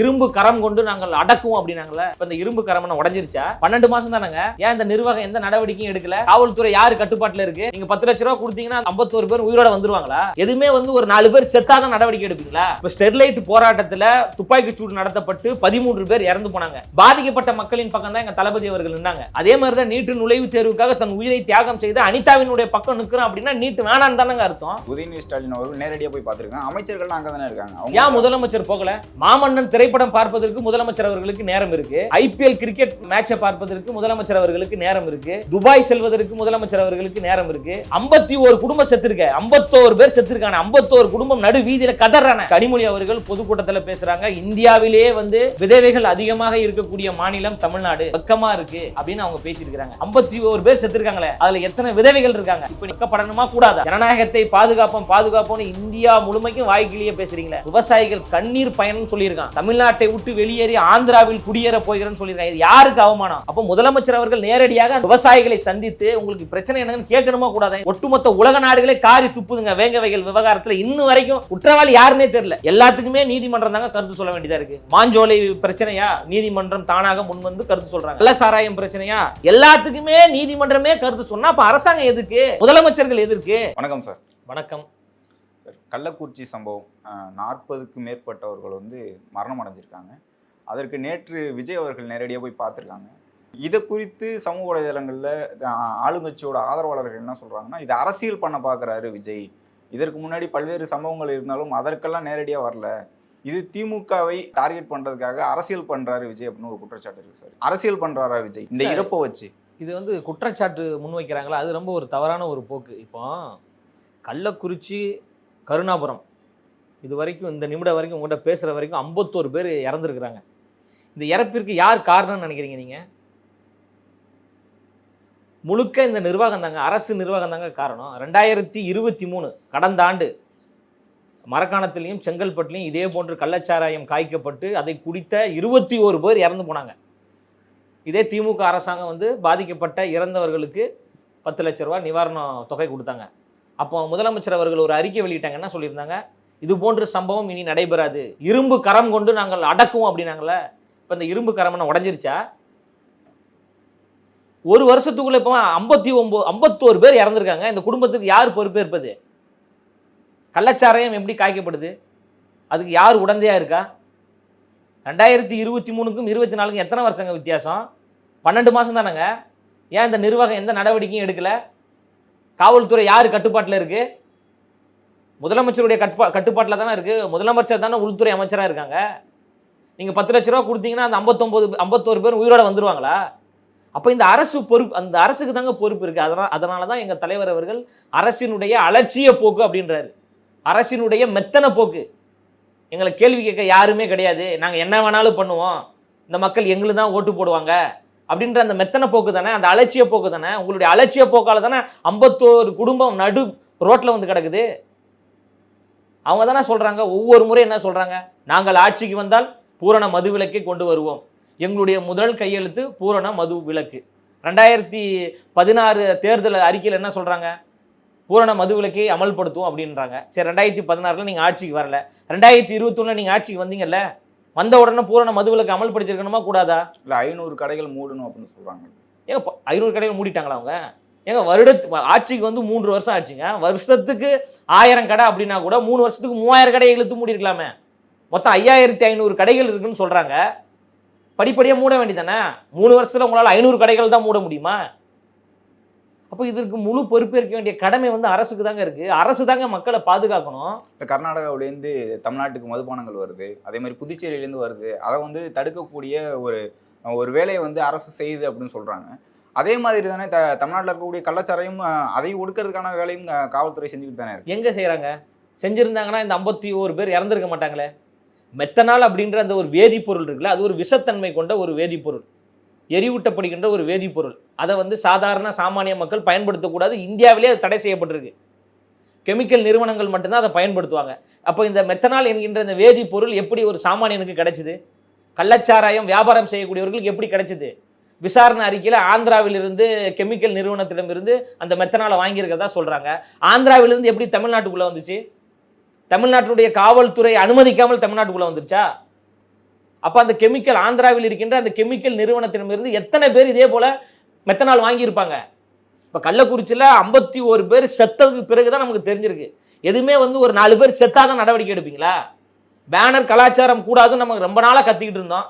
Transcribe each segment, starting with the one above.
இரும்பு கரம் கொண்டு நாங்கள் அடக்குவோம் அப்படின்னாங்கல்ல. இப்ப இந்த இரும்பு கரம் உடஞ்சிருச்சா? பன்னெண்டு மாசம் தானங்க. ஏன் இந்த நிர்வாகம் எந்த நடவடிக்கையும் எடுக்கல? காவல்துறை யாரு கட்டுப்பாட்டுல இருக்கு? நீங்க பத்து லட்ச ரூபா கொடுத்தீங்கன்னா ஐம்பத்தோரு பேர் உயிரோட வந்துருவாங்களா? எதுவுமே வந்து ஒரு நாலு பேர் செத்தாதான் நடவடிக்கை எடுப்பீங்களா? இப்ப ஸ்டெர்லைட் போராட்டத்துல துப்பாக்கி சூடு நடத்தப்பட்டு பதிமூன்று பேர் இறந்து போனாங்க. பாதிக்கப்பட்ட மக்களின் பக்கம் தான் எங்க தளபதி அவர்கள் நின்னாங்க. அதே மாதிரி தான் நீட்டு நுழைவுத் தேர்வுக்காக தன் உயிரை தியாகம் செய்து அனிதாவினுடைய பக்கம் நிக்கிறோம் அப்படின்னா நீட்டு வேணான்னு தானங்க அர்த்தம். உதயநிதி ஸ்டாலின் அவர்கள் நேரடியாக போய் பார்த்துருக்காங்க. அமைச்சர்கள் அங்கே தானே இருக்காங்க. ஏன் முதலமைச்சர் போகல? மாமன்னன் திரைப்படம் பார்ப்பதற்கு முதலமைச்சர் அவர்களுக்கு நேரம் இருக்கு. ஐபிஎல் கிரிக்கெட் மேட்சை பார்ப்பதற்கு முதலமைச்சர் அவர்களுக்கு நேரம் இருக்கு. துபாய் செல்வதற்கு முதலமைச்சர் அவர்களுக்கு நேரம் இருக்கு. ஐம்பத்தி ஒரு குடும்பம் செத்துருக்க ஐம்பத்தோரு பேர் செத்துருக்கான ஐம்பத்தோரு குடும்பம் நடு வீதியில கதறான கனிமொழி அவர்கள் பொதுக்கூட்டத்தில் பேசுறாங்க. இந்தியாவிலேயே வந்து விதவைகள் அதிகமாக இருக்கக்கூடிய மாநிலம் தமிழ்நாடு. வெக்கமா இருக்கு அப்படின்னு அவங்க பேசியிருக்காங்க ஐம்பத்தி ஒரு பேர் செத்துருக்காங்களே அதுல எத்தனை விதவைகள் இருக்காங்க? இப்ப நிக்கப்படணுமா கூடாது? ஜனநாயகத்தை பாதுகாப்போம் பாதுகாப்போம்னு இந்தியா முழுமைக்கும் வாய்க்கிலேயே பேசுறீங்களே. விவசாயிகள் கண்ணீர் பயணம் சொல்லியிருக்கான். தமிழ்நாட்டை விட்டு வெளியேறி ஆந்திராவில் குடியேற போகிறேன்னு சொல்லியிருக்காங்க. யாருக்கு அவமானம்? அப்போ முதலமைச்சர் அவர்கள் நேரடியாக விவசாயிகளை சந்தித்து உங்களுக்கு பிரச்சனை என்னன்னு கேட்கணுமா? கூடாது. ஒட்டுமொத்த உலக நாடுகளே காரி துப்புதுங்க. வேங்கவைகள் விவகாரத்துல இன்னும் வரைக்கும் குற்றவாளி யாருன்னே தெரியல. எல்லாத்துக்குமே நீதிமன்றம் தாங்க கருத்து சொல்ல வேண்டியதா இருக்கு. மாஞ்சோலை பிரச்சனையா? நீதிமன்றம் தானாக முன் வந்து கருத்து சொல்றாங்க. கள்ள சாராயம் பிரச்சனையா? எல்லாத்துக்குமே நீதிமன்றமே கருத்து சொன்னா அப்ப அரசாங்கம் எதுக்கு? முதலமைச்சர்கள் எதற்கு வணக்கம் சார். வணக்கம். சார். கள்ளக்குறிச்சி சம்பவம் நாற்பதுக்கு மேற்பட்டவர்கள் வந்து மரணம் அடைஞ்சிருக்காங்க அதற்கு நேற்று விஜய் அவர்கள் நேரடியாக போய் பார்த்துருக்காங்க. இதை குறித்து சமூக வலைதளங்களில் ஆளுங்கட்சியோட ஆதரவாளர்கள் என்ன சொல்கிறாங்கன்னா இது அரசியல் பண்ண பார்க்குறாரு விஜய். இதற்கு முன்னாடி பல்வேறு சம்பவங்கள் இருந்தாலும் அதற்கெல்லாம் நேரடியாக வரல. இது திமுகவை டார்கெட் பண்ணுறதுக்காக அரசியல் பண்ணுறாரு விஜய் அப்படின்னு ஒரு குற்றச்சாட்டு இருக்குது சார். அரசியல் பண்ணுறாரா விஜய்? இந்த இறப்பை வச்சு. இது வந்து குற்றச்சாட்டு முன்வைக்கிறாங்களா? அது ரொம்ப ஒரு தவறான ஒரு போக்கு. இப்போ கள்ளக்குறிச்சி கருணாபுரம். இது வரைக்கும் இந்த நிமிடம் வரைக்கும் உங்கள்கிட்ட பேசுகிற வரைக்கும் ஐம்பத்தோரு பேர் இறந்துருக்குறாங்க. இந்த இறப்பிற்கு யார் காரணம்னு நினைக்கிறீங்க நீங்கள் முழுக்க இந்த நிர்வாகம் தாங்க அரசு நிர்வாகம் தாங்க காரணம். ரெண்டாயிரத்தி இருபத்தி மூணு கடந்த ஆண்டு மரக்காணத்துலேயும் செங்கல்பட்டுலையும் இதே போன்று கள்ளச்சாராயம் காய்க்கப்பட்டு அதை குடித்த இருபத்தி ஓரு பேர் இறந்து போனாங்க. இதே திமுக அரசாங்கம் வந்து பாதிக்கப்பட்ட இறந்தவர்களுக்கு பத்து லட்ச ரூபா நிவாரண தொகை கொடுத்தாங்க. அப்போ முதலமைச்சர் அவர்கள் ஒரு அறிக்கை வெளியிட்டாங்க என்ன சொல்லியிருந்தாங்க? இது போன்ற சம்பவம் இனி நடைபெறாது. இரும்பு கரம் கொண்டு நாங்கள் அடக்குவோம் அப்படின்னாங்களே இப்போ இந்த இரும்பு கரம்னு உடஞ்சிருச்சா? ஒரு வருஷத்துக்குள்ள இப்போ ஐம்பத்தி ஒம்பது ஐம்பத்தோரு பேர் இறந்துருக்காங்க. இந்த குடும்பத்துக்கு யார் பொறுப்பேற்பது கள்ளச்சாராயம் எப்படி காய்க்கப்படுது? அதுக்கு யார் உடந்தையா இருக்கா? ரெண்டாயிரத்தி இருபத்தி மூணுக்கும் இருபத்தி நாலுக்கும் எத்தனை வருஷங்க வித்தியாசம்? பன்னெண்டு மாதம் தானேங்க. ஏன் இந்த நிர்வாகம் எந்த நடவடிக்கையும் எடுக்கலை? காவல்துறை யார் கட்டுப்பாட்டில் இருக்கு? முதலமைச்சருடைய கட்டுப்பா கட்டுப்பாட்டில் தானே இருக்குது முதலமைச்சர் தானே உள்துறை அமைச்சராக இருக்காங்க. நீங்கள் பத்து லட்ச ரூபா கொடுத்தீங்கன்னா அந்த ஐம்பத்தொம்போது ஐம்பத்தோரு பேர் உயிரோட வந்துடுவாங்களா அப்போ இந்த அரசு பொறுப்பு அந்த அரசுக்கு தாங்க பொறுப்பு இருக்குது அதனால் அதனால தான் எங்கள் தலைவர் அவர்கள் அரசினுடைய அலட்சிய போக்கு அப்படின்றாரு. அரசினுடைய மெத்தன போக்கு. எங்களை கேள்வி கேட்க யாருமே கிடையாது. நாங்கள் என்ன வேணாலும் பண்ணுவோம். இந்த மக்கள் எங்களுக்கு தான் ஓட்டு போடுவாங்க. அப்படின்ற அந்த மெத்தனை போக்கு தானே அந்த அலட்சிய போக்கு தானே? உங்களுடைய அலட்சிய போக்கால தானே ஐம்பத்தோரு குடும்பம் நடு ரோட்டில் வந்து கிடக்குது. அவங்க தானே சொல்கிறாங்க ஒவ்வொரு முறை என்ன சொல்கிறாங்க நாங்கள் ஆட்சிக்கு வந்தால் பூரண மது விலக்கை கொண்டு வருவோம். எங்களுடைய முதல் கையெழுத்து பூரண மது விலக்கு. ரெண்டாயிரத்தி பதினாறு தேர்தல் அறிக்கையில் என்ன சொல்கிறாங்க பூரண மது விலக்கை அமல்படுத்துவோம் அப்படின்றாங்க. சரி ரெண்டாயிரத்தி பதினாறில் நீங்கள் ஆட்சிக்கு வரல. ரெண்டாயிரத்தி இருபத்தொன்னில் நீங்கள் ஆட்சிக்கு வந்தீங்கல்ல? வந்த உடனே பூரண மது விலக்கு அமல்படுத்திருக்கணுமா கூடாதா? இல்லை ஐநூறு கடைகள் மூடணும் அப்படின்னு சொல்கிறாங்க ஏங்க ஐநூறு கடைகள் மூடிட்டாங்களா அவங்க? ஏங்க வருடத்து ஆட்சிக்கு வந்து மூன்று வருஷம் ஆச்சுங்க. வருஷத்துக்கு ஆயிரம் கடை அப்படின்னா கூட மூணு வருஷத்துக்கு மூவாயிரம் கடை இழுத்து மூடிருக்கலாமே மொத்தம் ஐயாயிரத்தி ஐநூறு கடைகள் இருக்குன்னு சொல்கிறாங்க படிப்படியாக மூட வேண்டியதானே மூணு வருஷத்தில் உங்களால் ஐநூறு கடைகள் தான் மூட முடியுமா? அப்போ இதற்கு முழு பொறுப்பேற்க வேண்டிய கடமை வந்து அரசுக்கு தாங்க இருக்குது அரசு தாங்க மக்களை பாதுகாக்கணும். இப்போ கர்நாடகாவிலேருந்து தமிழ்நாட்டுக்கு மதுபானங்கள் வருது. அதே மாதிரி புதுச்சேரியிலேருந்து வருது. அதை வந்து தடுக்கக்கூடிய ஒரு ஒரு வேலையை வந்து அரசு செய்யுது அப்படின்னு சொல்கிறாங்க அதே மாதிரி தானே த தமிழ்நாட்டில் இருக்கக்கூடிய கள்ளச்சாரையும் அதை ஒடுக்கிறதுக்கான வேலையும் காவல்துறை செஞ்சுக்கிட்டு தானே இருக்கு. எங்கே செய்கிறாங்க செஞ்சுருந்தாங்கன்னா இந்த ஐம்பத்தி ஓரு பேர் இறந்துருக்க மாட்டாங்களே. மெத்தனால் அப்படின்ற அந்த ஒரு வேதிப்பொருள் இருக்குல்ல அது ஒரு விஷத்தன்மை கொண்ட ஒரு வேதிப்பொருள். எரிவூட்டப்படுகின்ற ஒரு வேதிப்பொருள். அதை வந்து சாதாரண சாமானிய மக்கள் பயன்படுத்தக்கூடாது. இந்தியாவிலே அது தடை செய்யப்பட்டிருக்கு. கெமிக்கல் நிறுவனங்கள் மட்டும்தான் அதை பயன்படுத்துவாங்க. அப்போ இந்த மெத்தனால் என்கின்ற இந்த வேதிப்பொருள் எப்படி ஒரு சாமானியனுக்கு கிடைச்சிது? கள்ளச்சாராயம் வியாபாரம் செய்யக்கூடியவர்களுக்கு எப்படி கிடைச்சிது? விசாரணை அறிக்கையில் ஆந்திராவிலிருந்து கெமிக்கல் நிறுவனத்திடமிருந்து அந்த மெத்தனாலை வாங்கியிருக்கிறதா சொல்கிறாங்க ஆந்திராவிலிருந்து எப்படி தமிழ்நாட்டுக்குள்ளே வந்துச்சு? தமிழ்நாட்டினுடைய காவல்துறை அனுமதிக்காமல் தமிழ்நாட்டுக்குள்ளே வந்துருச்சா? அப்போ அந்த கெமிக்கல் ஆந்திராவில் இருக்கின்ற அந்த கெமிக்கல் நிறுவனத்திடமிருந்து எத்தனை பேர் இதே போல் மெத்தனால் வாங்கியிருப்பாங்க? இப்போ கள்ளக்குறிச்சியில் ஐம்பத்தி ஒரு பேர் செத்ததுக்கு பிறகு தான் நமக்கு தெரிஞ்சிருக்கு. எதுவுமே வந்து ஒரு நாலு பேர் செத்தாதான் நடவடிக்கை எடுப்பீங்களா? பேனர் கலாச்சாரம் கூடாதுன்னு நமக்கு ரொம்ப நாளாக கத்திக்கிட்டு இருந்தோம்.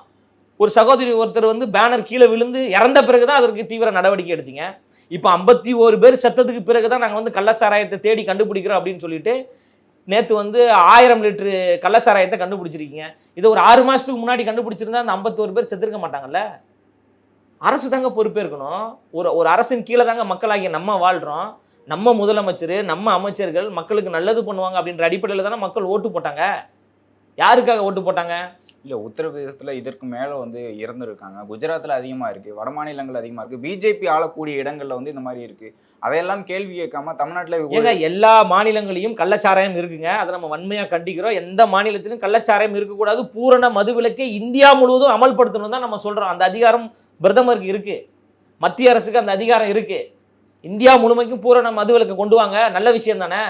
ஒரு சகோதரி ஒருத்தர் வந்து பேனர் கீழே விழுந்து இறந்த பிறகு தான் அதற்கு தீவிர நடவடிக்கை எடுத்தீங்க. இப்போ ஐம்பத்தி ஒரு பேர் செத்ததுக்கு பிறகு தான் நாங்கள் வந்து கள்ளச்சாராயத்தை தேடி கண்டுபிடிக்கிறோம் அப்படின்னு சொல்லிட்டு நேற்று வந்து ஆயிரம் லிட்டரு கள்ளச்சாராயத்தை கண்டுபிடிச்சிருக்கீங்க. இதை ஒரு ஆறு மாதத்துக்கு முன்னாடி கண்டுபிடிச்சிருந்தா அந்த ஐம்பத்தோரு பேர் செத்துருக்க மாட்டாங்கல்ல? அரசு தாங்க பொறுப்பேற்கணும் ஒரு ஒரு அரசின் கீழே தாங்க மக்களாகிய நம்ம வாழ்கிறோம் நம்ம முதலமைச்சர் நம்ம அமைச்சர்கள் மக்களுக்கு நல்லது பண்ணுவாங்க அப்படின்ற அடிப்படையில் தானே மக்கள் ஓட்டு போட்டாங்க. யாருக்காக ஓட்டு போட்டாங்க? இல்லை உத்தரப்பிரதேசத்தில் இதற்கு மேலே வந்து இறந்துருக்காங்க. குஜராத்தில் அதிகமாக இருக்குது வட மாநிலங்கள் அதிகமாக இருக்குது பிஜேபி ஆளக்கூடிய இடங்களில் வந்து இந்த மாதிரி இருக்குது அதையெல்லாம் கேள்வி கேட்காம தமிழ்நாட்டில் எல்லா மாநிலங்களையும் கள்ளச்சாராயம் இருக்குங்க. அதை நம்ம வன்மையாக கண்டிக்கிறோம். எந்த மாநிலத்திலும் கள்ளச்சாராயம் இருக்கக்கூடாது. பூரண மதுவிலக்கை இந்தியா முழுவதும் அமல்படுத்தணும் தான் நம்ம சொல்கிறோம் அந்த அதிகாரம் பிரதமருக்கு இருக்குது மத்திய அரசுக்கு அந்த அதிகாரம் இருக்குது இந்தியா முழுமைக்கும் பூரண மதுவிலக்கு கொண்டு வாங்க. நல்ல விஷயம் தானே?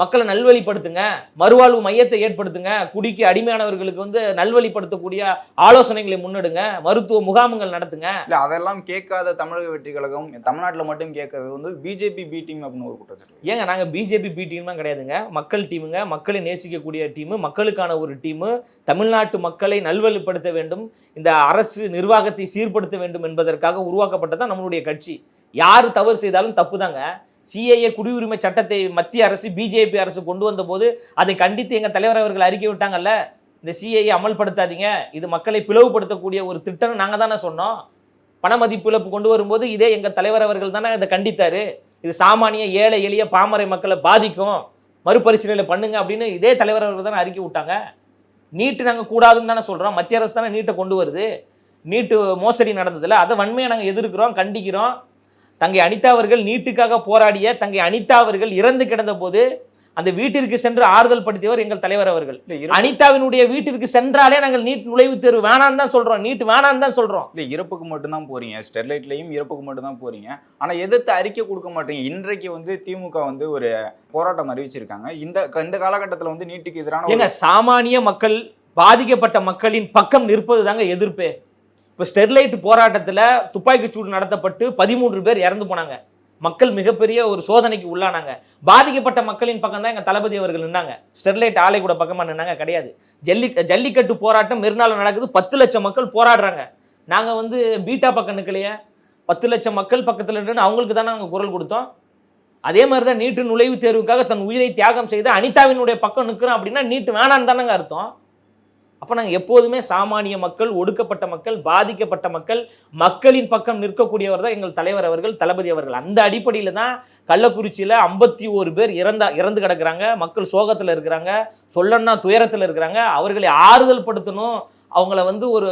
மக்களை நல்வழிப்படுத்துங்க மறுவாழ்வு மையத்தை ஏற்படுத்துங்க குடிக்கு அடிமையானவர்களுக்கு வந்து நல்வழிப்படுத்தக்கூடிய ஆலோசனைகளை முன்னெடுங்க மருத்துவ முகாம்கள் நடத்துங்க. இல்லை அதெல்லாம் கேட்காத தமிழக வெற்றி கழகம் தமிழ்நாட்டில் மட்டும் கேட்கறது வந்து பிஜேபி பி டீம் அப்படின்னு ஒரு குற்றச்சாட்டு. ஏங்க நாங்கள் பிஜேபி பி டீம்லாம் கிடையாதுங்க. மக்கள் டீமுங்க மக்களை நேசிக்கக்கூடிய டீமு மக்களுக்கான ஒரு டீமு தமிழ்நாட்டு மக்களை நல்வழிப்படுத்த வேண்டும் இந்த அரசு நிர்வாகத்தை சீர்படுத்த வேண்டும் என்பதற்காக உருவாக்கப்பட்டது தான் நம்மளுடைய கட்சி. யார் தவறு செய்தாலும் தப்பு தாங்க சிஏஏ குடியுரிமை சட்டத்தை மத்திய அரசு பிஜேபி அரசு கொண்டு வந்த போது அதை கண்டித்து எங்கள் தலைவர் அவர்கள் அறிக்கை விட்டாங்கல்ல? இந்த சிஏஏ அமல்படுத்தாதீங்க. இது மக்களை பிளவுபடுத்தக்கூடிய ஒரு திட்டம்னு நாங்கள் தானே சொன்னோம். பண மதிப்பு இழப்பு கொண்டு வரும்போது இதே எங்கள் தலைவர் அவர்கள் தானே இதை கண்டித்தாரு. இது சாமானிய ஏழை எளிய பாமரை மக்களை பாதிக்கும். மறுபரிசீலனை பண்ணுங்க அப்படின்னு இதே தலைவர் அவர்கள் தானே அறிக்கை விட்டாங்க. நீட்டு நாங்கள் கூடாதுன்னு தானே சொல்கிறோம் மத்திய அரசு தானே நீட்டை கொண்டு வருது. நீட்டு மோசடி நடந்ததில்ல அதை வன்மையை நாங்கள் எதிர்க்கிறோம் கண்டிக்கிறோம். தங்கை அனிதா அவர்கள் நீட்டுக்காக போராடிய தங்கை அனிதா அவர்கள் இறந்து கிடந்த போது அந்த வீட்டிற்கு சென்று ஆறுதல் படுத்தியவர் எங்கள் தலைவர் அவர்கள். அனிதாவினுடைய வீட்டிற்கு சென்றாலே நாங்கள் நீட் நுழைவுத் தேர்வு வேணான்னு தான் சொல்றோம். நீட் வேணான்னு தான் சொல்றோம். இல்லை இறப்புக்கு மட்டும்தான் போறீங்க. ஸ்டெர்லைட்லையும் இறப்புக்கு மட்டும்தான் போறீங்க. ஆனால் எதிர்த்து அறிக்கை கொடுக்க மாட்டீங்க. இன்றைக்கு வந்து திமுக வந்து ஒரு போராட்டம் அறிவிச்சிருக்காங்க. இந்த இந்த காலகட்டத்தில் வந்து நீட்டுக்கு எதிரான சாமானிய மக்கள் பாதிக்கப்பட்ட மக்களின் பக்கம் நிற்பது தாங்க எதிர்ப்பே. இப்போ ஸ்டெர்லைட் போராட்டத்தில் துப்பாக்கிச்சூடு நடத்தப்பட்டு பதிமூன்று பேர் இறந்து போனாங்க. மக்கள் மிகப்பெரிய ஒரு சோதனைக்கு உள்ளானாங்க. பாதிக்கப்பட்ட மக்களின் பக்கம் தான் எங்கள் தளபதி அவர்கள் நின்னாங்க. ஸ்டெர்லைட் ஆலை கூட பக்கமாக நின்னாங்க கிடையாது. ஜல்லி ஜல்லிக்கட்டு போராட்டம் மெருநாள் நடக்குது. பத்து லட்சம் மக்கள் போராடுறாங்க. நாங்கள் வந்து பீட்டா பக்கம் நிற்கலையே பத்து லட்சம் மக்கள் பக்கத்தில் நின்று அவங்களுக்கு தானே நாங்கள் குரல் கொடுத்தோம். அதே மாதிரி தான் நீட்டு நுழைவுத் தேர்வுக்காக தன் உயிரை தியாகம் செய்து அனிதாவினுடைய பக்கம் நிற்கிறோம் அப்படின்னா நீட்டு வேணான்னு தானேங்க அர்த்தம். அப்போ நாங்கள் எப்போதுமே சாமானிய மக்கள் ஒடுக்கப்பட்ட மக்கள் பாதிக்கப்பட்ட மக்கள் மக்களின் பக்கம் நிற்கக்கூடியவர் தான் எங்கள் தலைவர் அவர்கள் தளபதி அவர்கள். அந்த அடிப்படையில் தான் கள்ளக்குறிச்சியில் ஐம்பத்தி ஒரு பேர் இறந்தா இறந்து கிடக்கிறாங்க. மக்கள் சோகத்தில் இருக்கிறாங்க. சொல்லன்னா துயரத்தில் இருக்கிறாங்க. அவர்களை ஆறுதல் படுத்தணும். அவங்கள வந்து ஒரு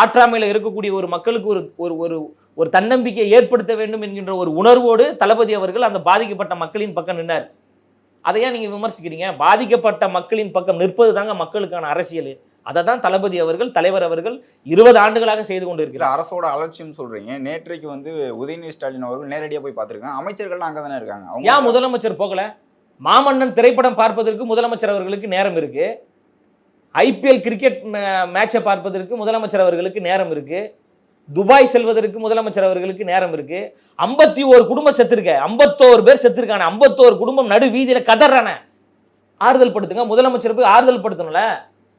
ஆற்றாமையில் இருக்கக்கூடிய ஒரு மக்களுக்கு ஒரு ஒரு ஒரு ஒரு தன்னம்பிக்கையை ஏற்படுத்த வேண்டும் என்கின்ற ஒரு உணர்வோடு தளபதி அவர்கள் அந்த பாதிக்கப்பட்ட மக்களின் பக்கம் நின்னார். அதையா நீங்கள் விமர்சிக்கிறீங்க? பாதிக்கப்பட்ட மக்களின் பக்கம் நிற்பது தாங்க மக்களுக்கான அரசியல். அதை தான் தளபதி அவர்கள் தலைவர் அவர்கள் இருபது ஆண்டுகளாக செய்து கொண்டு இருக்கிறார் அரசோட அலட்சியம் சொல்றீங்க. நேற்றைக்கு வந்து உதயநிதி ஸ்டாலின் அவர்கள் நேரடியாக போய் பார்த்திருக்காங்க. அமைச்சர்கள் அங்கே தானே இருக்காங்க. ஏன் முதலமைச்சர் போகல? மாமன்னன் திரைப்படம் பார்ப்பதற்கு முதலமைச்சர் அவர்களுக்கு நேரம் இருக்கு. ஐபிஎல் கிரிக்கெட் மேட்சை பார்ப்பதற்கு முதலமைச்சர் அவர்களுக்கு நேரம் இருக்கு. துபாய் செல்வதற்கு முதலமைச்சர் அவர்களுக்கு நேரம் இருக்கு. ஐம்பத்தி ஒரு குடும்பம் செத்துருக்க ஐம்பத்தோரு பேர் செத்துருக்கானே ஐம்பத்தோரு குடும்பம் நடு வீதியில கதறானே. ஆறுதல் படுத்துங்க முதலமைச்சர் போய் ஆறுதல் படுத்தணும்ல?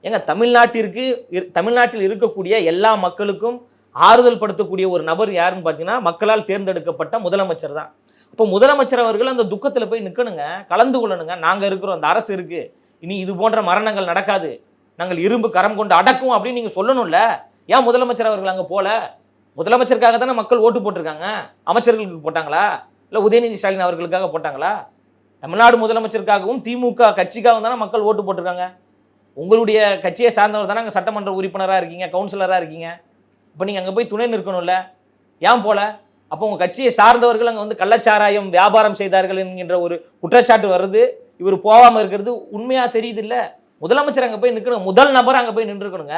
ஏங்க தமிழ்நாட்டிற்கு இரு- தமிழ்நாட்டில் இருக்கக்கூடிய எல்லா மக்களுக்கும் ஆறுதல் படுத்தக்கூடிய ஒரு நபர் யாருன்னு பார்த்தீங்கன்னா மக்களால் தேர்ந்தெடுக்கப்பட்ட முதலமைச்சர் தான். அப்போ முதலமைச்சர் அவர்கள் அந்த துக்கத்தில் போய் நிற்கணுங்க கலந்து கொள்ளணுங்க. நாங்கள் இருக்கிறோம் அந்த அரசு இருக்குது இனி இது போன்ற மரணங்கள் நடக்காது. நாங்கள் இரும்பு கரம் கொண்டு அடக்கும் அப்படின்னு நீங்கள் சொல்லணும்ல. ஏன் முதலமைச்சர் அவர்கள் அங்கே போல? முதலமைச்சருக்காக தானே மக்கள் ஓட்டு போட்டிருக்காங்க. அமைச்சர்களுக்கு போட்டாங்களா? இல்லை உதயநிதி ஸ்டாலின் அவர்களுக்காக போட்டாங்களா? தமிழ்நாடு முதலமைச்சருக்காகவும் திமுக கட்சிக்காகவும் தானே மக்கள் ஓட்டு போட்டிருக்காங்க. உங்களுடைய கட்சியை சார்ந்தவர் தானே அங்கே சட்டமன்ற உறுப்பினராக இருக்கீங்க கவுன்சிலராக இருக்கீங்க. இப்போ நீங்கள் அங்கே போய் துணை நிற்கணும்ல? ஏன் போல? அப்போ உங்கள் கட்சியை சார்ந்தவர்கள் அங்கே வந்து கள்ளச்சாராயம் வியாபாரம் செய்தார்கள் என்கின்ற ஒரு குற்றச்சாட்டு வருது. இவர் போகாமல் இருக்கிறது உண்மையாக தெரியுது இல்லை முதலமைச்சர் அங்கே போய் நிற்கணும் முதல் நபர் அங்கே போய் நின்றுக்கணுங்க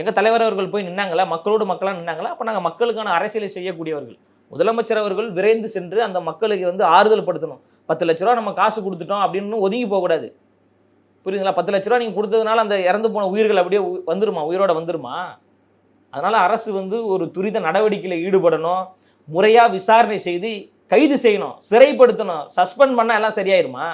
எங்கள் தலைவர் அவர்கள் போய் நின்னாங்களா? மக்களோடு மக்களாக நின்னாங்களா? அப்போ நாங்கள் மக்களுக்கான அரசியலை செய்யக்கூடியவர்கள். முதலமைச்சர் அவர்கள் விரைந்து சென்று அந்த மக்களுக்கு வந்து ஆறுதல் படுத்தணும். பத்து லட்ச ரூபா நம்ம காசு கொடுத்துட்டோம் அப்படின்னு ஒதுங்கி போகக்கூடாது. புரியுதுங்களா? பத்து லட்ச ரூபா நீங்கள் கொடுத்ததுனால அந்த இறந்து போன உயிர்கள் அப்படியே வந்துருமா? உயிரோட வந்துருமா? அதனால் அரசு வந்து ஒரு துரித நடவடிக்கையில் ஈடுபடணும். முறையாக விசாரணை செய்து கைது செய்யணும். சிறைப்படுத்தணும். சஸ்பெண்ட் பண்ணால் எல்லாம் சரியாயிருமா?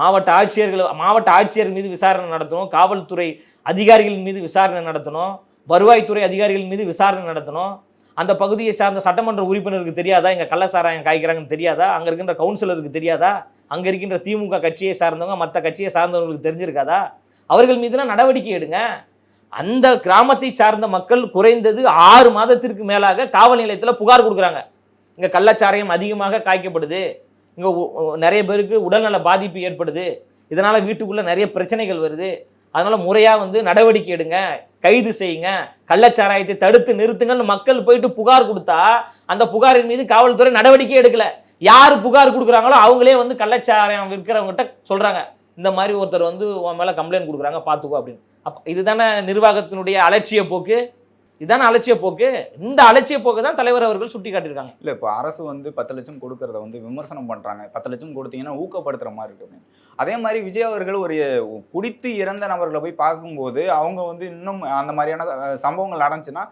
மாவட்ட ஆட்சியர்கள் மாவட்ட ஆட்சியர் மீது விசாரணை நடத்தணும். காவல்துறை அதிகாரிகள் மீது விசாரணை நடத்தணும். வருவாய்த்துறை அதிகாரிகள் மீது விசாரணை நடத்தணும். அந்த பகுதியை சார்ந்த சட்டமன்ற உறுப்பினருக்கு தெரியாதா? இங்கே கள்ளசாராயம் காய்க்கிறாங்கன்னு தெரியாதா? அங்கே இருக்கின்ற கவுன்சிலருக்கு தெரியாதா? அங்கே இருக்கின்ற திமுக கட்சியை சார்ந்தவங்க மற்ற கட்சியை சார்ந்தவங்களுக்கு தெரிஞ்சிருக்காதா? அவர்கள் மீதுலாம் நடவடிக்கை எடுங்க. அந்த கிராமத்தை சார்ந்த மக்கள் குறைந்தது ஆறு மாதத்திற்கு மேலாக காவல் நிலையத்தில் புகார் கொடுக்குறாங்க. இங்கே கள்ளச்சாராயம் அதிகமாக காய்க்கப்படுது. இங்கே நிறைய பேருக்கு உடல்நல பாதிப்பு ஏற்படுது. இதனால் வீட்டுக்குள்ளே நிறைய பிரச்சனைகள் வருது. அதனால் முறையாக வந்து நடவடிக்கை எடுங்க. கைது செய்யுங்க. கள்ளச்சாராயத்தை தடுத்து நிறுத்துங்கன்னு மக்கள் போயிட்டு புகார் கொடுத்தா அந்த புகாரின் மீது காவல்துறை நடவடிக்கை எடுக்கல. யார் புகார் கொடுக்குறாங்களோ அவங்களே வந்து கள்ளச்சாரம் விற்கிறவங்ககிட்ட சொல்கிறாங்க இந்த மாதிரி ஒருத்தர் வந்து உன் மேலே கம்ப்ளைண்ட் கொடுக்குறாங்க பார்த்துக்கோ அப்படின்னு. அப்போ இதுதானே நிர்வாகத்தினுடைய அலட்சிய போக்கு? இதுதானே அலட்சிய போக்கு? இந்த அலட்சிய போக்கு தான் தலைவர் அவர்கள் சுட்டி காட்டியிருக்காங்க இல்லை இப்போ அரசு வந்து பத்து லட்சம் கொடுக்கறத வந்து விமர்சனம் பண்ணுறாங்க பத்து லட்சம் கொடுத்தீங்கன்னா ஊக்கப்படுத்துகிற மாதிரி இருக்கு அப்படின்னு அதே மாதிரி விஜய் அவர்கள் ஒரு குடித்து இறந்த நபர்களை போய் பார்க்கும்போது அவங்க வந்து இன்னும் அந்த மாதிரியான சம்பவங்கள் நடந்துச்சுன்னா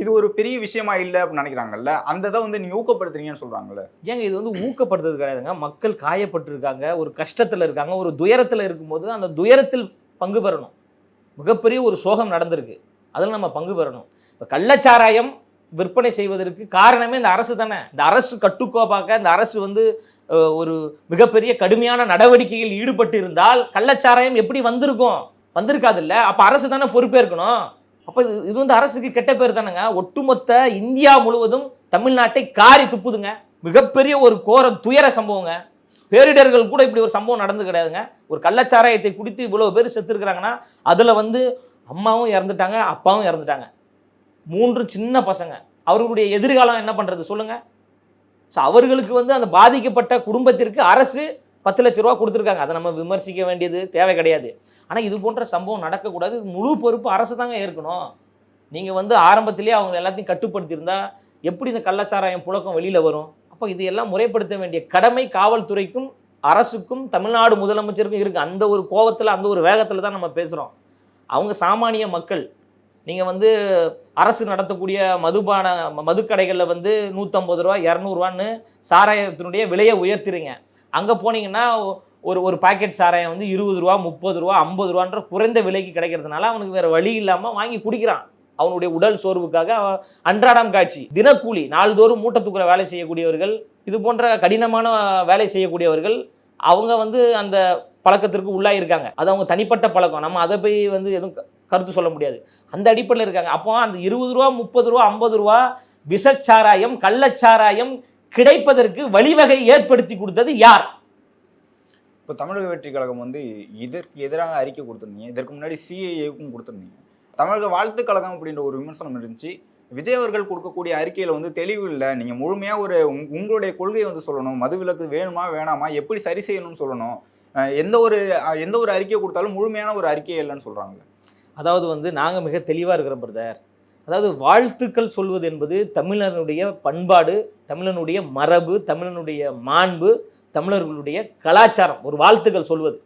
இது ஒரு பெரிய விஷயமா இல்லை அப்படின்னு நினைக்கிறாங்கல்ல அந்த இதை வந்து நீ ஊக்கப்படுத்துறீங்கன்னு சொல்கிறாங்கல்ல ஏங்க இது வந்து ஊக்கப்படுத்துறது கிடையாதுங்க. மக்கள் காயப்பட்டிருக்காங்க ஒரு கஷ்டத்தில் இருக்காங்க ஒரு துயரத்தில் இருக்கும்போது அந்த துயரத்தில் பங்கு பெறணும். மிகப்பெரிய ஒரு சோகம் நடந்திருக்கு. அதில் நம்ம பங்கு பெறணும். இப்போ கள்ளச்சாராயம் விற்பனை செய்வதற்கு காரணமே இந்த அரசு தானே. இந்த அரசு கட்டுக்கோப்பாக்க இந்த அரசு வந்து ஒரு மிகப்பெரிய கடுமையான நடவடிக்கையில் ஈடுபட்டு இருந்தால் கள்ளச்சாராயம் எப்படி வந்திருக்கும்? வந்திருக்காதுல்ல அப்போ அரசு தானே பொறுப்பேற்கணும். அப்போ இது இது வந்து அரசுக்கு கெட்ட பேர் தானேங்க. ஒட்டுமொத்த இந்தியா முழுவதும் தமிழ்நாட்டை காரி துப்புதுங்க. மிகப்பெரிய ஒரு கோர துயர சம்பவங்க. பேரிடர்கள் கூட இப்படி ஒரு சம்பவம் நடந்து கிடையாதுங்க. ஒரு கள்ளச்சாராயத்தை குடித்து இவ்வளோ பேர் செத்துருக்குறாங்கன்னா அதில் வந்து அம்மாவும் இறந்துட்டாங்க அப்பாவும் இறந்துட்டாங்க. மூன்று சின்ன பசங்க. அவர்களுடைய எதிர்காலம் என்ன பண்ணுறது சொல்லுங்கள் ஸோ அவர்களுக்கு வந்து அந்த பாதிக்கப்பட்ட குடும்பத்திற்கு அரசு பத்து லட்ச ரூபா கொடுத்துருக்காங்க. அதை நம்ம விமர்சிக்க வேண்டியது தேவை கிடையாது. ஆனால் இது போன்ற சம்பவம் நடக்கக்கூடாது. முழு பொறுப்பு அரசு தாங்க ஏற்கணும். நீங்கள் வந்து ஆரம்பத்திலேயே அவங்க எல்லாத்தையும் கட்டுப்படுத்தியிருந்தா எப்படி இந்த கள்ளச்சாராயம் புழக்கம் வெளியில் வரும்? அப்போ இது எல்லாம் முறைப்படுத்த வேண்டிய கடமை காவல்துறைக்கும் அரசுக்கும் தமிழ்நாடு முதலமைச்சருக்கும் இருக்குது அந்த ஒரு கோவத்தில் அந்த ஒரு வேகத்தில் தான் நம்ம பேசுகிறோம் அவங்க சாமானிய மக்கள் நீங்கள் வந்து அரசு நடத்தக்கூடிய மதுபான ம- மதுக்கடைகளில் வந்து நூற்றம்பது ரூபா இரநூறுவான்னு சாராயத்தினுடைய விலையை உயர்த்திருங்க. அங்கே போனீங்கன்னா ஒரு ஒரு பாக்கெட் சாராயம் வந்து இருபது ரூபா முப்பது ரூபா ஐம்பது ரூபான்ற குறைந்த விலைக்கு கிடைக்கிறதுனால அவனுக்கு வேறு வழி இல்லாமல் வாங்கி குடிக்கிறான். அவனுடைய உடல் சோர்வுக்காக அவன் அன்றாடம் காட்சி. தினக்கூலி நாள்தோறும் மூட்டை தூக்குற வேலை செய்யக்கூடியவர்கள் இது போன்ற கடினமான வேலை செய்யக்கூடியவர்கள் அவங்க வந்து அந்த பழக்கத்திற்கு உள்ளாயிருக்காங்க அது அவங்க தனிப்பட்ட பழக்கம். நம்ம அதை போய் வந்து எதுவும் க- கருத்து சொல்ல முடியாது. அந்த அடிப்படையில் இருக்காங்க. அப்போ அந்த இருபது ரூபா முப்பது ரூபா ஐம்பது ரூபா விஷச்சாராயம் கள்ளச்சாராயம் கிடைப்பதற்கு வழிவகை ஏற்படுத்தி கொடுத்தது யார்? இப்போ தமிழக வெற்றி கழகம் வந்து இதற்கு எதிராக அறிக்கை கொடுத்துருந்தீங்க. இதற்கு முன்னாடி சிஏஏக்கும் கொடுத்துருந்தீங்க. தமிழக வாழ்த்து கழகம் அப்படின்ற ஒரு விமர்சனம் இருந்துச்சு. விஜய் அவர்கள் கொடுக்கக்கூடிய அறிக்கையில் வந்து தெளிவு இல்லை. நீங்கள் முழுமையாக ஒரு உங்- உங்களுடைய கொள்கையை வந்து சொல்லணும். மதுவிலக்கு வேணுமா வேணாமா எப்படி சரி செய்யணும்னு சொல்லணும். எந்த ஒரு எந்த ஒரு அறிக்கையை கொடுத்தாலும் முழுமையான ஒரு அறிக்கை இல்லைன்னு சொல்கிறாங்க அதாவது வந்து நாங்கள் மிக தெளிவாக இருக்கிறோம் பிரதர். அதாவது வாழ்த்துக்கள் சொல்வது என்பது தமிழனுடைய பண்பாடு தமிழனுடைய மரபு தமிழனுடைய மாண்பு தமிழர்களுடைய கலாச்சாரம் ஒரு வாழ்த்துக்கள் சொல்வது.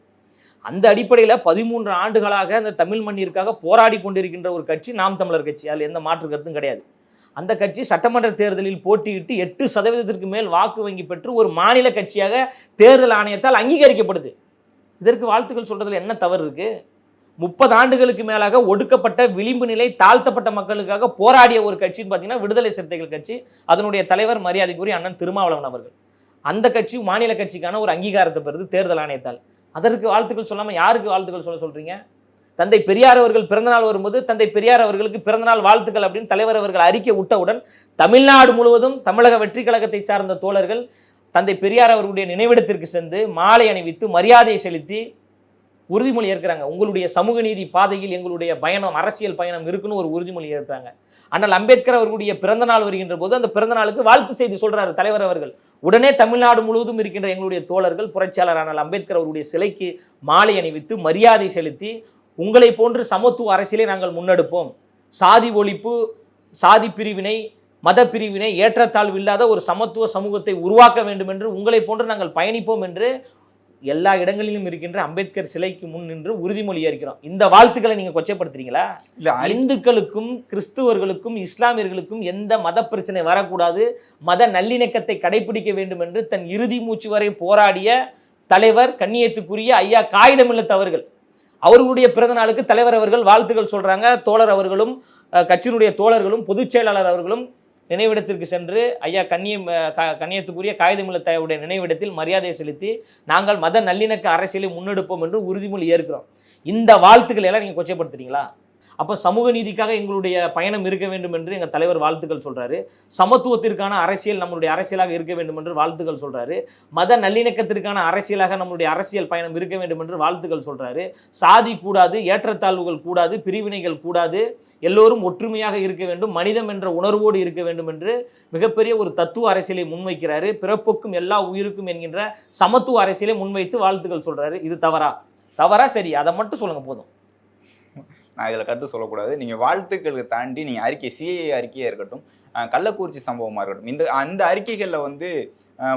அந்த அடிப்படையில் பதிமூன்று ஆண்டுகளாக அந்த தமிழ் மண்ணிற்காக போராடி கொண்டிருக்கின்ற ஒரு கட்சி நாம் தமிழர் கட்சி. அதில் எந்த மாற்று கருத்தும் கிடையாது. அந்த கட்சி சட்டமன்ற தேர்தலில் போட்டியிட்டு எட்டு சதவீதத்திற்கு மேல் வாக்கு வங்கி பெற்று ஒரு மாநில கட்சியாக தேர்தல் ஆணையத்தால் அங்கீகரிக்கப்படுது இதற்கு வாழ்த்துக்கள் சொல்கிறதுல என்ன தவறு இருக்குது முப்பது ஆண்டுகளுக்கு மேலாக ஒடுக்கப்பட்ட விளிம்பு நிலை தாழ்த்தப்பட்ட மக்களுக்காக போராடிய ஒரு கட்சின்னு பார்த்தீங்கன்னா விடுதலை சிறுத்தைகள் கட்சி. அதனுடைய தலைவர் மரியாதைக்குரிய அண்ணன் திருமாவளவன் அவர்கள். அந்த கட்சி மாநில கட்சிக்கான ஒரு அங்கீகாரத்தை பெறுது தேர்தல் ஆணையத்தால். அதற்கு வாழ்த்துக்கள் சொல்லாமல் யாருக்கு வாழ்த்துக்கள் சொல்ல சொல்கிறீங்க தந்தை பெரியார் அவர்கள் பிறந்தநாள் வரும்போது தந்தை பெரியார் அவர்களுக்கு பிறந்தநாள் வாழ்த்துக்கள் அப்படின்னு தலைவர் அவர்கள் அறிக்கை விட்டவுடன் தமிழ்நாடு முழுவதும் தமிழக வெற்றி கழகத்தை சார்ந்த தோழர்கள் தந்தை பெரியார் அவர்களுடைய நினைவிடத்திற்கு சென்று மாலை அணிவித்து மரியாதையை செலுத்தி உறுதிமொழி ஏற்கிறாங்க. உங்களுடைய சமூக நீதி பாதையில் எங்களுடைய பயணம் அரசியல் பயணம் இருக்குன்னு ஒரு உறுதிமொழி ஏற்கிறாங்க ஆனால் அம்பேத்கர் அவர்களுடைய பிறந்த நாள் வருகின்ற போது அந்த பிறந்த நாளுக்கு வாழ்த்து செய்தி சொல்றாரு தலைவர் அவர்கள். உடனே தமிழ்நாடு முழுவதும் இருக்கின்ற எங்களுடைய தோழர்கள் புரட்சியாளர் ஆனால் அம்பேத்கர் அவருடைய சிலைக்கு மாலை அணிவித்து மரியாதை செலுத்தி உங்களை போன்று சமத்துவ அரசியலை நாங்கள் முன்னெடுப்போம். சாதி ஒழிப்பு சாதி பிரிவினை மத பிரிவினை ஏற்றத்தாழ்வு இல்லாத ஒரு சமத்துவ சமூகத்தை உருவாக்க வேண்டும் என்று உங்களை போன்று நாங்கள் பயணிப்போம் என்று எல்லா இடங்களிலும் இருக்கின்ற அம்பேத்கர் சிலைக்கு முன் நின்று உறுதிமொழி ஏற்கிறோம். இந்த வாழ்த்துக்களை நீங்க கொச்சைப்படுத்துறீங்களா? இல்ல இந்துக்களுக்கும் கிறிஸ்துவர்களுக்கும் இஸ்லாமியர்களுக்கும் எந்த மத பிரச்சனை வரக்கூடாது. மத நல்லிணக்கத்தை கடைபிடிக்க வேண்டும் என்று தன் இறுதி மூச்சு வரை போராடிய தலைவர் கண்ணியத்துக்குரிய ஐயா காகிதமில்லத் அவர்கள். அவர்களுடைய பிறந்த நாளுக்கு தலைவர் அவர்கள் வாழ்த்துக்கள் சொல்றாங்க. தோழர் அவர்களும் கட்சியினுடைய தோழர்களும் பொதுச் செயலாளர் அவர்களும் நினைவிடத்திற்கு சென்று ஐயா கண்ணியம் கண்ணியத்துக்குரிய க- கண்ணியத்துக்குரிய நினைவிடத்தில் மரியாதை செலுத்தி நாங்கள் மத நல்லிணக்க அரசியலை முன்னெடுப்போம் என்று உறுதிமொழி ஏற்கிறோம். இந்த வாழ்த்துக்களை எல்லாம் நீங்க கொச்சைப்படுத்துறீங்களா அப்போ சமூக நீதிக்காக எங்களுடைய பயணம் இருக்க வேண்டும் என்று எங்கள் தலைவர் வாழ்த்துக்கள் சொல்கிறாரு சமத்துவத்திற்கான அரசியல் நம்மளுடைய அரசியலாக இருக்க வேண்டும் என்று வாழ்த்துக்கள் சொல்கிறாரு மத நல்லிணக்கத்திற்கான அரசியலாக நம்மளுடைய அரசியல் பயணம் இருக்க வேண்டும் என்று வாழ்த்துக்கள் சொல்கிறாரு சாதி கூடாது ஏற்றத்தாழ்வுகள் கூடாது பிரிவினைகள் கூடாது. எல்லோரும் ஒற்றுமையாக இருக்க வேண்டும் மனிதம் என்ற உணர்வோடு இருக்க வேண்டும் என்று மிகப்பெரிய ஒரு தத்துவ அரசியலை முன்வைக்கிறாரு. பிறப்புக்கும் எல்லா உயிருக்கும் என்கின்ற சமத்துவ அரசியலை முன்வைத்து வாழ்த்துக்கள் சொல்கிறாரு இது தவறா? தவறா? சரி அதை மட்டும் சொல்லுங்க போதும். நான் இதில் கருத்து சொல்லக்கூடாது. நீங்கள் வாழ்த்துக்களுக்கு தாண்டி நீங்கள் அறிக்கை சிஏஏ அறிக்கையாக இருக்கட்டும் கள்ளக்குறிச்சி சம்பவமாக இருக்கட்டும். இந்த அந்த அறிக்கைகளில் வந்து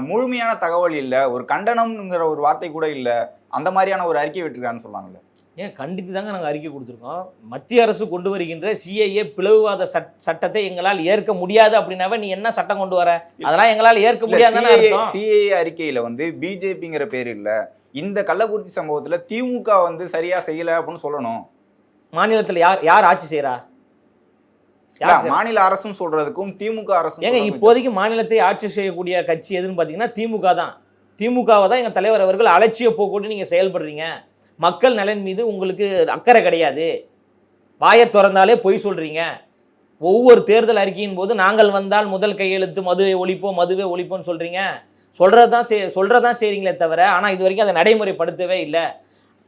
முழுமையான தகவல் இல்லை ஒரு கண்டனம்ங்கிற ஒரு வார்த்தை கூட இல்லை அந்த மாதிரியான ஒரு அறிக்கை விட்டுருக்கான்னு சொன்னாங்கல்ல ஏன்? கண்டித்து தாங்க நாங்கள் அறிக்கை கொடுத்துருக்கோம். மத்திய அரசு கொண்டு வருகின்ற சிஏஏ பிளவுவாத சட் சட்டத்தை எங்களால் ஏற்க முடியாது அப்படின்னாவே நீ என்ன சட்டம் கொண்டு வர? அதெல்லாம் எங்களால் ஏற்க அர்த்தம். சிஏஏ அறிக்கையில் வந்து பிஜேபிங்கிற பேர் இல்லை. இந்த கள்ளக்குறிச்சி சம்பவத்தில் திமுக வந்து சரியா செய்யலை அப்படின்னு சொல்லணும். மாநிலத்தில் யார் யார் ஆட்சி செய்கிறா? மாநில அரசும் சொல்றதுக்கும் திமுக அரசும் ஏங்க இப்போதைக்கு மாநிலத்தை ஆட்சி செய்யக்கூடிய கட்சி எதுன்னு பார்த்தீங்கன்னா திமுக தான். திமுகவை தான் எங்கள் தலைவர் அவர்கள் அலட்சிய போக்கோடு நீங்கள் செயல்படுறீங்க. மக்கள் நலன் மீது உங்களுக்கு அக்கறை கிடையாது. வாயை திறந்தாலே பொய் சொல்கிறீங்க ஒவ்வொரு தேர்தல் அறிக்கையின் போது நாங்கள் வந்தால் முதல் கையெழுத்து மதுவை ஒழிப்போம் மதுவை ஒழிப்போம்னு சொல்கிறீங்க சொல்கிறது தான் சே சொல்கிறது தான் செய்கிறீங்களே தவிர ஆனால் இது வரைக்கும் அதை நடைமுறைப்படுத்தவே இல்லை.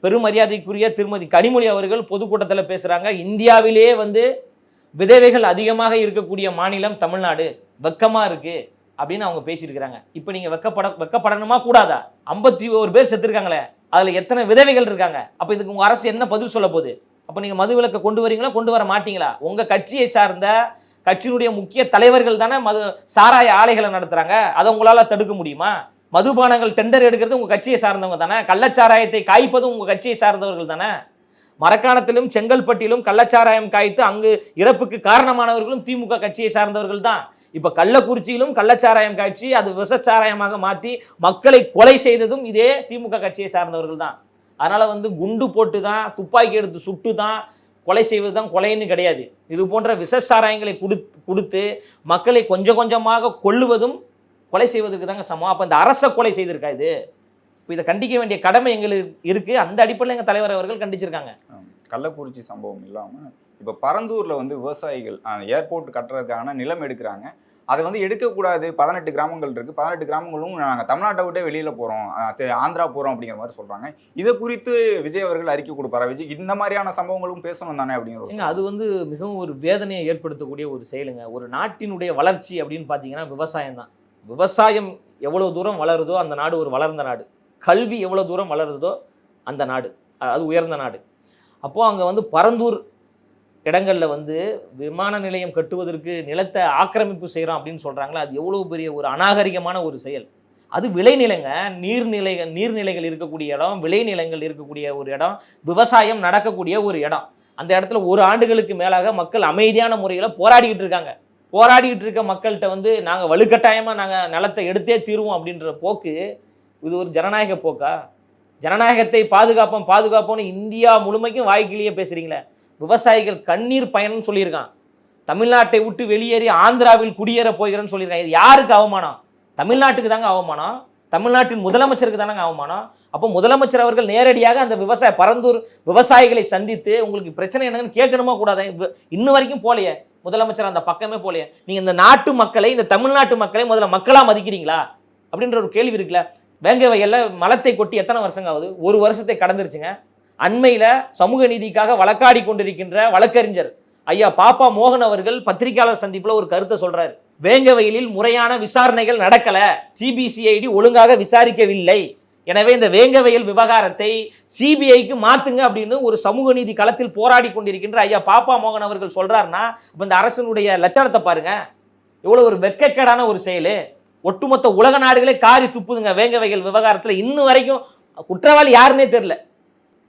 பெருமரியாதைக்குரிய திருமதி கனிமொழி அவர்கள் பொதுக்கூட்டத்தில் பேசுகிறாங்க இந்தியாவிலேயே வந்து விதவைகள் அதிகமாக இருக்கக்கூடிய மாநிலம் தமிழ்நாடு. வெக்கமாக இருக்குது அப்படின்னு அவங்க பேசியிருக்கிறாங்க. இப்போ நீங்கள் வெக்கப்பட வெக்கப்படணுமா கூடாதா? ஐம்பத்தி ஒரு பேர் செத்துருக்காங்களே. அதில் எத்தனை விதவைகள் இருக்காங்க? அப்போ இதுக்கு உங்கள் அரசு என்ன பதில் சொல்ல போகுது? அப்போ நீங்கள் மது விலக்கை கொண்டு வரீங்களா கொண்டு வர மாட்டீங்களா? உங்கள் கட்சியை சார்ந்த கட்சியினுடைய முக்கிய தலைவர்கள் தானே மது சாராய ஆலைகளை நடத்துகிறாங்க அதை உங்களால் தடுக்க முடியுமா? மதுபானங்கள் டெண்டர் எடுக்கிறது உங்கள் கட்சியை சார்ந்தவங்க தானே? கள்ளச்சாராயத்தை காய்ப்பதும் உங்கள் கட்சியை சார்ந்தவர்கள் தானே? மரக்காணத்திலும் செங்கல்பட்டிலும் கள்ளச்சாராயம் காய்த்து அங்கு இறப்புக்கு காரணமானவர்களும் திமுக கட்சியை சார்ந்தவர்கள் தான். இப்போ கள்ளக்குறிச்சியிலும் கள்ளச்சாராயம் காய்ச்சி அது விஷச்சாராயமாக மாற்றி மக்களை கொலை செய்ததும் இதே திமுக கட்சியை சார்ந்தவர்கள் தான். அதனால் வந்து குண்டு போட்டு தான் துப்பாக்கி எடுத்து சுட்டு தான் கொலை செய்வது தான் கொலைன்னு கிடையாது. இது போன்ற விஷச்சாராயங்களை கொடு கொடுத்து மக்களை கொஞ்சம் கொஞ்சமாக கொள்ளுவதும் கொலை செய்வதற்கு தாங்க சமம். அப்போ இந்த அரச கொலை செய்திருக்கா இது? இப்போ இதை கண்டிக்க வேண்டிய கடமை எங்களுக்கு இருக்கு. அந்த அடிப்படையில் எங்கள் தலைவர் அவர்கள் கண்டிச்சிருக்காங்க. கள்ளக்குறிச்சி சம்பவம் இல்லாமல் இப்போ பரந்தூர்ல வந்து விவசாயிகள் ஏர்போர்ட் கட்டுறதுக்கான நிலம் எடுக்கிறாங்க. அதை வந்து எடுக்கக்கூடாது. பதினெட்டு கிராமங்கள் இருக்கு. பதினெட்டு கிராமங்களும் நாங்கள் தமிழ்நாட்டை விட்டே வெளியில தெ- ஆந்திரா போறோம் அப்படிங்கிற மாதிரி சொல்றாங்க. இதை குறித்து விஜய் அவர்கள் அறிக்கை கொடுப்பாரா விஜய்? இந்த மாதிரியான சம்பவங்களும் பேசணும் தானே அப்படிங்கிற அது வந்து மிகவும் ஒரு வேதனையை ஏற்படுத்தக்கூடிய ஒரு செயலுங்க. ஒரு நாட்டினுடைய வளர்ச்சி அப்படின்னு பார்த்தீங்கன்னா விவசாயம் தான் விவசாயம் எவ்வளோ தூரம் வளருதோ அந்த நாடு ஒரு வளர்ந்த நாடு. கல்வி எவ்வளோ தூரம் வளருதோ அந்த நாடு. அது உயர்ந்த நாடு. அப்போது அங்கே வந்து பரந்தூர் இடங்களில் வந்து விமான நிலையம் கட்டுவதற்கு நிலத்தை ஆக்கிரமிப்பு செய்கிறோம் அப்படின்னு சொல்கிறாங்களா அது எவ்வளோ பெரிய ஒரு அநாகரிகமான ஒரு செயல். அது விளைநிலங்க. நீர்நிலைகள் நீர்நிலைகள் இருக்கக்கூடிய இடம் விளைநிலங்கள் இருக்கக்கூடிய ஒரு இடம் விவசாயம் நடக்கக்கூடிய ஒரு இடம். அந்த இடத்துல ஒரு ஆண்டுகளுக்கு மேலாக மக்கள் அமைதியான முறையில் போராடிக்கிட்டு இருக்காங்க. போராடிக்கிட்டு இருக்க மக்கள்கிட்ட வந்து நாங்கள் வலுக்கட்டாயமாக நாங்கள் நிலத்தை எடுத்தே தீருவோம் அப்படின்ற போக்கு இது ஒரு ஜனநாயக போக்கா? ஜனநாயகத்தை பாதுகாப்போம் பாதுகாப்போம்னு இந்தியா முழுமைக்கும் வாய்க்கிலேயே பேசுகிறீங்களே விவசாயிகள் கண்ணீர் பயணம்னு சொல்லியிருக்கான். தமிழ்நாட்டை விட்டு வெளியேறி ஆந்திராவில் குடியேற போகிறேன்னு சொல்லியிருக்காங்க இது யாருக்கு அவமானம்? தமிழ்நாட்டுக்கு தாங்க அவமானம். தமிழ்நாட்டின் முதலமைச்சருக்கு தானங்க அவமானம். அப்போ முதலமைச்சர் அவர்கள் நேரடியாக அந்த விவசாய பரந்தூர் விவசாயிகளை சந்தித்து உங்களுக்கு பிரச்சனை என்னங்கன்னு கேட்கணுமா கூடாது? இன்னும் வரைக்கும் போலையே. முதலமைச்சர் அந்த பக்கமே போலையே. நீங்க இந்த நாட்டு மக்களை இந்த தமிழ்நாட்டு மக்களை முதல்ல மக்களா மதிக்கிறீங்களா? அப்படின்ற ஒரு கேள்வி இருக்குல்ல. வேங்க வயல்ல மலத்தை கொட்டி எத்தனை வருஷங்க ஆகுது? ஒரு வருஷத்தை கடந்துருச்சுங்க. அண்மையில சமூக நீதிக்காக வழக்காடி கொண்டிருக்கின்ற வழக்கறிஞர் ஐயா பாப்பா மோகன் அவர்கள் பத்திரிகையாளர் சந்திப்புல ஒரு கருத்தை சொல்றாரு. வேங்கவயலில் முறையான விசாரணைகள் நடக்கல. சிபிசிஐடி ஒழுங்காக விசாரிக்கவில்லை. எனவே இந்த வேங்கவையல் விவகாரத்தை சிபிஐக்கு மாற்றுங்க அப்படின்னு ஒரு சமூக நீதி களத்தில் போராடி கொண்டிருக்கின்ற ஐயா பாப்பா மோகன் அவர்கள் சொல்றாருன்னா இப்போ இந்த அரசனுடைய லட்சணத்தை பாருங்க. எவ்வளோ ஒரு வெட்கக்கேடான ஒரு செயல். ஒட்டுமொத்த உலக நாடுகளே காரி துப்புதுங்க வேங்கவைகள் விவகாரத்தில். இன்னும் வரைக்கும் குற்றவாளி யாருன்னே தெரில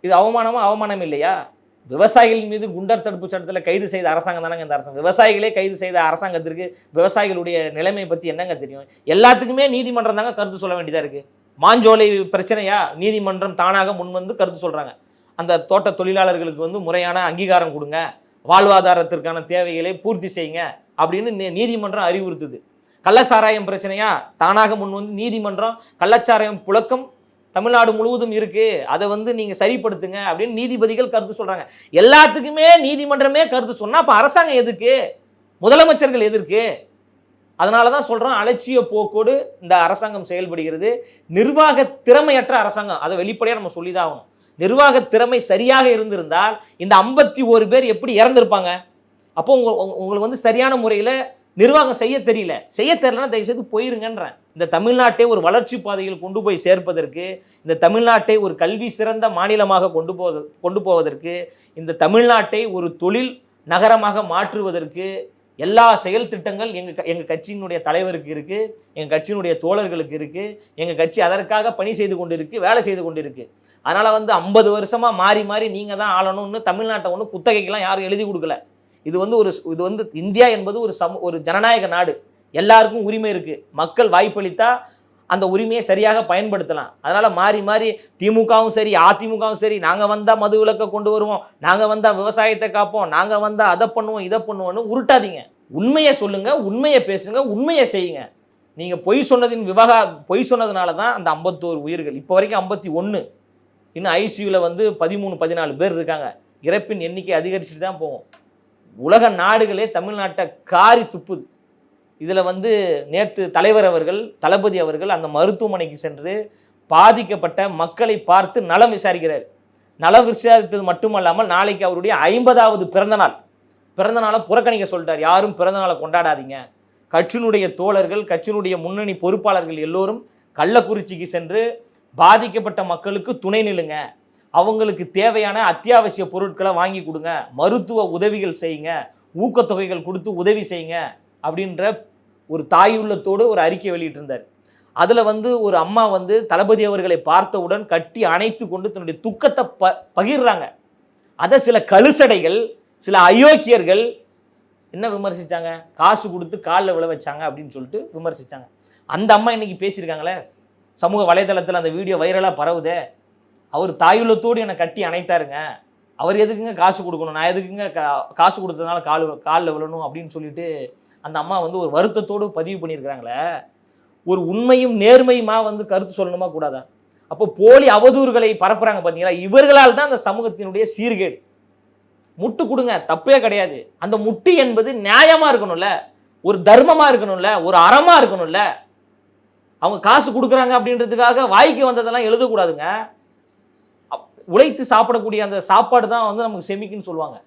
இது அவமானமா அவமானம் இல்லையா? விவசாயிகள் மீது குண்டர் தடுப்பு சட்டத்தில் கைது செய்த அரசாங்கம் தானங்க இந்த அரசாங்கம். விவசாயிகளே கைது செய்த அரசாங்கத்திற்கு விவசாயிகளுடைய நிலைமை பற்றி என்னங்க தெரியும்? எல்லாத்துக்குமே நீதிமன்றம் தாங்க கருத்து சொல்ல வேண்டியதாக இருக்குது மாஞ்சோலை பிரச்சனையா? நீதிமன்றம் தானாக முன்வந்து கருத்து சொல்கிறாங்க அந்த தோட்ட தொழிலாளர்களுக்கு வந்து முறையான அங்கீகாரம் கொடுங்க. வாழ்வாதாரத்திற்கான தேவைகளை பூர்த்தி செய்யுங்க அப்படின்னு நீ- நீதிமன்றம் அறிவுறுத்துது. கள்ளச்சாராயம் பிரச்சனையா? தானாக முன் வந்து நீதிமன்றம் கள்ளச்சாராயம் புழக்கம் தமிழ்நாடு முழுவதும் இருக்கு. அதை வந்து நீங்க சரிப்படுத்துங்க அப்படின்னு நீதிபதிகள் கருத்து சொல்றாங்க. எல்லாத்துக்குமே நீதிமன்றமே கருத்து சொன்னா அப்ப அரசாங்கம் எதுக்கு? முதலமைச்சர்கள் எதிர்க்கு? அதனால தான் சொல்கிறோம் அலட்சிய போக்கோடு இந்த அரசாங்கம் செயல்படுகிறது. நிர்வாக திறமையற்ற அரசாங்கம் அதை வெளிப்படையாக நம்ம சொல்லி தான் ஆகணும். நிர்வாக திறமை சரியாக இருந்திருந்தால் இந்த ஐம்பத்தி ஒரு பேர் எப்படி இறந்திருப்பாங்க? அப்போ உங்க உங்க- உங்களுக்கு வந்து சரியான முறையில் நிர்வாகம் செய்ய தெரியல. செய்ய தெரியலன்னா தயவுசெய்து போயிருங்கன்றேன். இந்த தமிழ்நாட்டை ஒரு வளர்ச்சி பாதையில் கொண்டு போய் சேர்ப்பதற்கு இந்த தமிழ்நாட்டை ஒரு கல்வி சிறந்த மாநிலமாக கொண்டு போவது கொண்டு போவதற்கு இந்த தமிழ்நாட்டை ஒரு தொழில் நகரமாக மாற்றுவதற்கு எல்லா செயல் திட்டங்கள் எங்கள் எங்கள் கட்சியினுடைய தலைவருக்கு இருக்குது எங்கள் கட்சியினுடைய தோழர்களுக்கு இருக்குது எங்கள் கட்சி அதற்காக பணி செய்து கொண்டு இருக்குது வேலை செய்து கொண்டு இருக்குது அதனால் வந்து ஐம்பது வருஷமாக மாறி மாறி நீங்கள் தான் ஆளணும்னு தமிழ்நாட்டை ஒன்றும் குத்தகைக்கெல்லாம் யாரும் எழுதி கொடுக்கல. இது வந்து ஒரு இது வந்து இந்தியா என்பது ஒரு சம ஒரு ஜனநாயக நாடு. எல்லாருக்கும் உரிமை இருக்குது மக்கள் வாய்ப்பளித்தா அந்த உரிமையை சரியாக பயன்படுத்தலாம். அதனால் மாறி மாறி திமுகவும் சரி அதிமுகவும் சரி நாங்கள் வந்தால் மது விலக்கை கொண்டு வருவோம் நாங்கள் வந்தால் விவசாயத்தை காப்போம் நாங்கள் வந்தால் அதை பண்ணுவோம் இதை பண்ணுவோம்னு உருட்டாதீங்க. உண்மையை சொல்லுங்கள் உண்மையை பேசுங்க உண்மையை செய்யுங்க. நீங்கள் பொய் சொன்னதின் விவகா பொய் சொன்னதுனால தான் அந்த ஐம்பத்தோரு உயிர்கள். இப்போ வரைக்கும் ஐம்பத்தி ஒன்று இன்னும் ஐசியூவில் வந்து பதிமூணு பதினாலு பேர் இருக்காங்க. இறப்பின் எண்ணிக்கை அதிகரிச்சுட்டு தான் போகும். உலக நாடுகளே தமிழ்நாட்டை காரி துப்புது. இதில் வந்து நேற்று தலைவர் அவர்கள் தளபதி அவர்கள் அந்த மருத்துவமனைக்கு சென்று பாதிக்கப்பட்ட மக்களை பார்த்து நலம் விசாரிக்கிறார். நலம் விசாரித்தது மட்டுமல்லாமல் நாளைக்கு அவருடைய ஐம்பதாவது பிறந்தநாள். பிறந்தநாளை புறக்கணிக்க சொல்லிட்டார். யாரும் பிறந்தநாளை கொண்டாடாதீங்க. கட்சியினுடைய தோழர்கள் கட்சியினுடைய முன்னணி பொறுப்பாளர்கள் எல்லோரும் கள்ளக்குறிச்சிக்கு சென்று பாதிக்கப்பட்ட மக்களுக்கு துணை நில்லுங்க. அவங்களுக்கு தேவையான அத்தியாவசிய பொருட்களை வாங்கி கொடுங்க. மருத்துவ உதவிகள் செய்யுங்க. ஊக்கத்தொகைகள் கொடுத்து உதவி செய்யுங்க. அப்படின்ற ஒரு தாயுள்ளத்தோடு ஒரு அறிக்கை வெளியிட்டிருந்தார். அதில் வந்து ஒரு அம்மா வந்து தளபதி அவர்களை பார்த்தவுடன் கட்டி அணைத்து கொண்டு தன்னுடைய துக்கத்தை ப பகிர்றாங்க. அதை சில கழுசடைகள் சில அயோக்கியர்கள் என்ன விமர்சித்தாங்க காசு கொடுத்து காலில் விழ வச்சாங்க அப்படின்னு சொல்லிட்டு விமர்சிச்சாங்க. அந்த அம்மா இன்னைக்கு பேசியிருக்காங்களே? சமூக வலைதளத்தில் அந்த வீடியோ வைரலாக பரவுதே. அவர் தாயுள்ளத்தோடு என்னை கட்டி அணைத்தாருங்க. அவர் எதுக்குங்க காசு கொடுக்கணும்? நான் எதுக்குங்க கா- காசு கொடுத்ததுனால கால் காலில் விழணும் அப்படின்னு சொல்லிட்டு அந்த அம்மா வந்து ஒரு வருத்தத்தோடு பதிவு பண்ணியிருக்கிறாங்களே. ஒரு உண்மையும் நேர்மையுமா வந்து கருத்து சொல்லணுமா கூடாதா? அப்போ போலி அவதூறுகளை பரப்புறாங்க பார்த்தீங்களா? இவர்களால் தான் அந்த சமூகத்தினுடைய சீர்கேடு. முட்டு கொடுங்க தப்பே கிடையாது. அந்த முட்டு என்பது நியாயமா இருக்கணும்ல. ஒரு தர்மமா இருக்கணும்ல. ஒரு அறமா இருக்கணும்ல. அவங்க காசு கொடுக்குறாங்க அப்படின்றதுக்காக வாய்க்கு வந்ததெல்லாம் எழுதக்கூடாதுங்க. அப்- உழைத்து சாப்பிடக்கூடிய அந்த சாப்பாடு தான் வந்து நமக்கு செமிக்குன்னு சொல்லுவாங்க.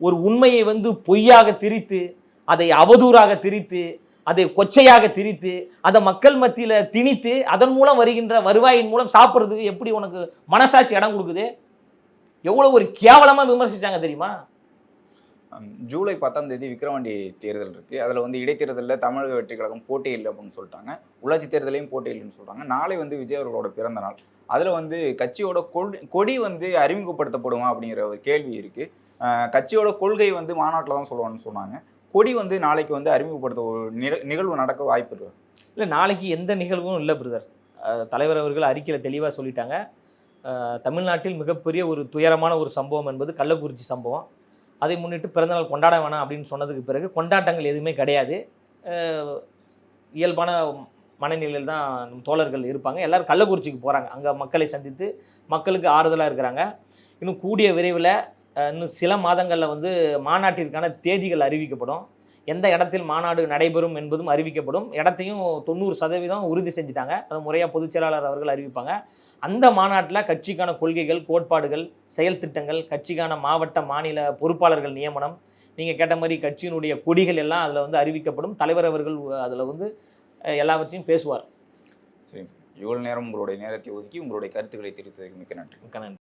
ஒரு உண்மையை வந்து பொய்யாக திரித்து அதை அவதூறாக திரித்து அதை கொச்சையாக திரித்து அதை மக்கள் மத்தியில் திணித்து அதன் மூலம் வருகின்ற வருவாயின் மூலம் சாப்பிட்றதுக்கு எப்படி உனக்கு மனசாட்சி இடம் கொடுக்குது? எவ்வளோ ஒரு கேவலமாக விமர்சித்தாங்க தெரியுமா? ஜூலை பத்தாம் தேதி விக்ரவாண்டி தேர்தல் இருக்குது அதில் வந்து இடைத்தேர்தலில் தமிழக வெற்றி கழகம் போட்டி இல்லை அப்படின்னு சொல்லிட்டாங்க. உள்ளாட்சி தேர்தலையும் போட்டி இல்லைன்னு நாளை வந்து விஜய் அவர்களோட பிறந்த நாள். அதில் வந்து கட்சியோட கொடி கொடி வந்து அறிமுகப்படுத்தப்படுமா அப்படிங்கிற ஒரு கேள்வி இருக்குது கட்சியோட கொள்கை வந்து மாநாட்டில் தான் சொல்லுவான்னு சொன்னாங்க. கொடி வந்து நாளைக்கு வந்து அறிமுகப்படுத்த ஒரு நிகழ்வு நடக்க வாய்ப்பு இருக்கு. இல்லை நாளைக்கு எந்த நிகழ்வும் இல்லை பிரதர் தலைவர் அவர்கள் அறிக்கையில் தெளிவாக சொல்லிட்டாங்க. தமிழ்நாட்டில் மிகப்பெரிய ஒரு துயரமான ஒரு சம்பவம் என்பது கள்ளக்குறிச்சி சம்பவம். அதை முன்னிட்டு பிறந்தநாள் கொண்டாட வேணாம் அப்படின்னு சொன்னதுக்கு பிறகு கொண்டாட்டங்கள் எதுவுமே கிடையாது. இயல்பான மனநிலையில் தான் நம் தோழர்கள் இருப்பாங்க. எல்லாரும் கள்ளக்குறிச்சிக்கு போகிறாங்க அங்கே மக்களை சந்தித்து மக்களுக்கு ஆறுதலாக இருக்கிறாங்க. இன்னும் கூடிய விரைவில் இன்னும் சில மாதங்களில் வந்து மாநாட்டிற்கான தேதிகள் அறிவிக்கப்படும். எந்த இடத்தில் மாநாடு நடைபெறும் என்பதும் அறிவிக்கப்படும். இடத்தையும் தொண்ணூறு சதவீதம் உறுதி செஞ்சுட்டாங்க. அது முறையாக பொதுச் செயலாளர் அவர்கள் அறிவிப்பாங்க. அந்த மாநாட்டில் கட்சிக்கான கொள்கைகள் கோட்பாடுகள் செயல் திட்டங்கள் கட்சிக்கான மாவட்ட மாநில பொறுப்பாளர்கள் நியமனம் நீங்கள் கேட்ட மாதிரி கட்சியினுடைய கொடிகள் எல்லாம் அதில் வந்து அறிவிக்கப்படும். தலைவர் அவர்கள் அதில் வந்து எல்லாவற்றையும் பேசுவார். சரிங்க சார். இவ்வளோ நேரம் உங்களுடைய நேரத்தை ஒதுக்கி உங்களுடைய கருத்துக்களை தெரிவித்ததுக்கு மிக்க நன்றி. மிக்க நன்றி.